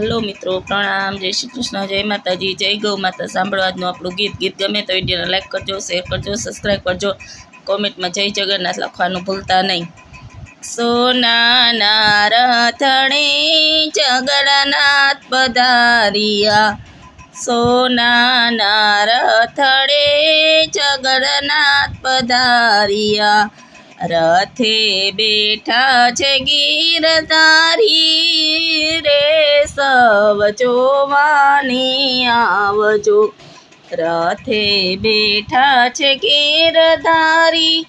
Hello મિત્રો, પ્રણામ, જય શ્રી કૃષ્ણ, જય માતાજી, જય ગૌ માતા. સાંભળવાનું આપણું ગીત ગીત ગમે તો વિડીયોને લાઈક કરજો શેર કરજો સબસ્ક્રાઈબ કરજો. કોમેન્ટમાં જય જગન્નાથ લખવાનું ભૂલતા નહીં. સોનાના રથણે જગન્નાથ પધારિયા. સોનાના રથડે જગન્નાથ પધારિયા. રથે બેઠા છે ગીર તારી રે, સવ જોવાની આવજો. રથે બેઠા છે ગીર તારી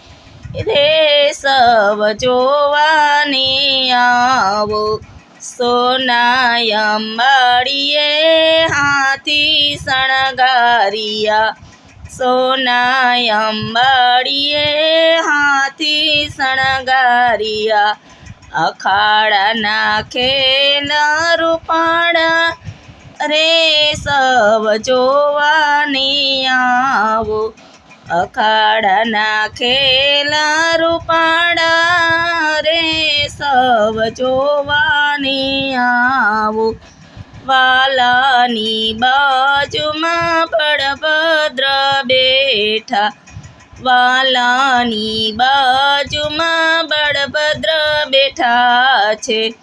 રે, સવ જોવાની આવો. સોનાય અંબાડીએ હાથી શણગારિયા. સોનાય અંબાડીએ હાથી શણગારિયા. અખાડા નાખે રૂપાડા રે સવ જોવાની આવો. અખાડા નાખે રૂપાડા રે સવ જોવાની આવો. વાલાની બાજુમાં બેઠા. વાલાની બાજુમાં બળભદ્ર બેઠા છે.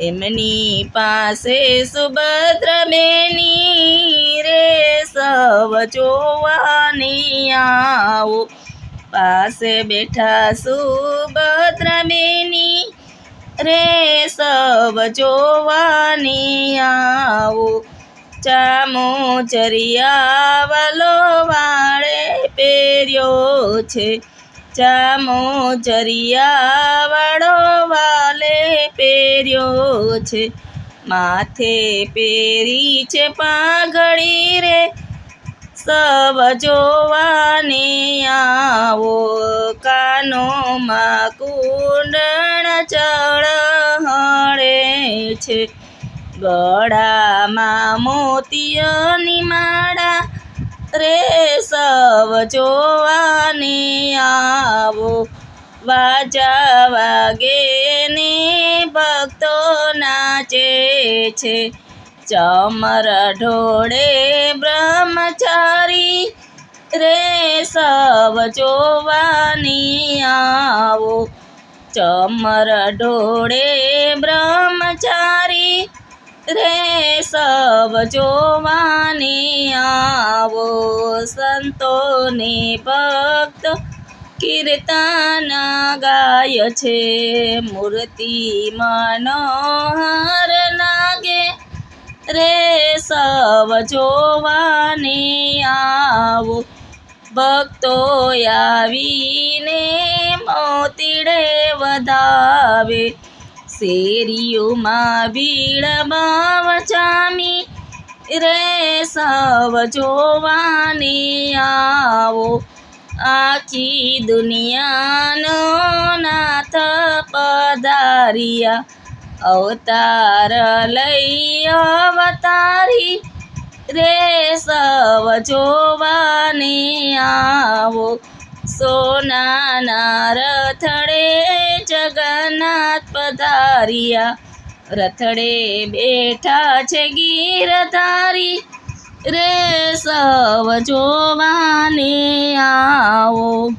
એમની પાસે સુભદ્ર બેની રે સવ જોવાની આવો. પાસે બેઠા સુભદ્ર બેની રે સવ જોવાની આવો. ચામો ચરિયા વાળે પહેર્યો છે. ચામો ચરિયાવાળો વાલે પહેર્યો છે. માથે પહેરી છે પાઘડી રે. સવ જોવાની આવો કાનોમાં કુંડણ ચળ છે. ગળામાં મોતિયાની માળા રે સવ જોવાની આવો. વાજા વાગે ને ભક્તો નાચે છે. ચમર ઢોળે બ્રહ્મચારી રે સવ જોવાની આવો. ચમર ઢોળે બ્રહ્મચારી રે સવ જોવાની આવો સંતોને ભક્ત. કીર્તન ગાય છે મૂર્તિ મનોહર લાગે રે સવ જોવાની આવો. ભક્તો આવીને મોતીડે વધાવે. શેરીઓમાં ભીડ બાવ ચામી રે સવ જોવાની આવો. આખી દુનિયાનો નાથ પધારિયા. અવતાર લઈ અવતારી રે સવ જોવાની આવો. સોનાના રથડે જગન્નાથ પધારિયા. રથડે બેઠા છે ગીરધારી રે સવ જોવાને આવો.